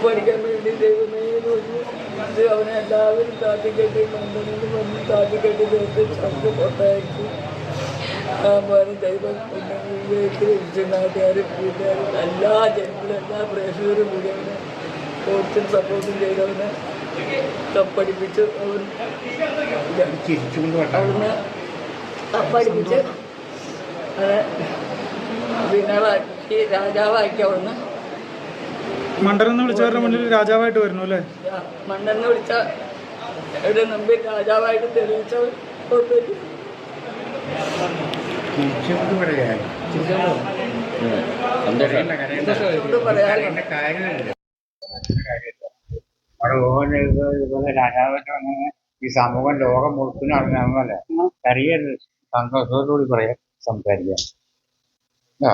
പഠിക്കാൻ വേണ്ടി ദൈവമേ ഇത് അവനെ എല്ലാവരും താത്തിക്കെട്ടി കമ്പനിയിൽ വന്ന് താത്തിക്കെട്ടി തീർത്ത് ചന്ദ് കൊട്ടയച്ചു ആ പോലെ ദൈവം കുഞ്ഞുങ്ങളിലേക്ക് നാട്ടുകാരും വീട്ടുകാരും എല്ലാ ജനങ്ങളും എല്ലാ പ്രേക്ഷകരും കൂടി അവനെ കോച്ചും സപ്പോർട്ടും ചെയ്തവനെ കപ്പടിപ്പിച്ച് അവൻ അവിടുന്ന് കപ്പടിപ്പിച്ച് അവനെ വിനളാക്കി രാജാവാക്കി അവിടുന്ന് മണ്ടനെന്ന് വിളിച്ചവരുടെ മുന്നിൽ രാജാവായിട്ട് വരുന്നു അല്ലേ? എന്ന് വിളിച്ച ഒരു മുമ്പിൽ രാജാവായിട്ട് തെളിയിച്ച രാജാവായിട്ട് വന്ന് ഈ സമൂഹം ലോകം മുഴുക്കുന്ന അറിഞ്ഞാൽ കരിയർ സന്തോഷത്തോടുകൂടി പറയാം സംസാരിക്കാം ആ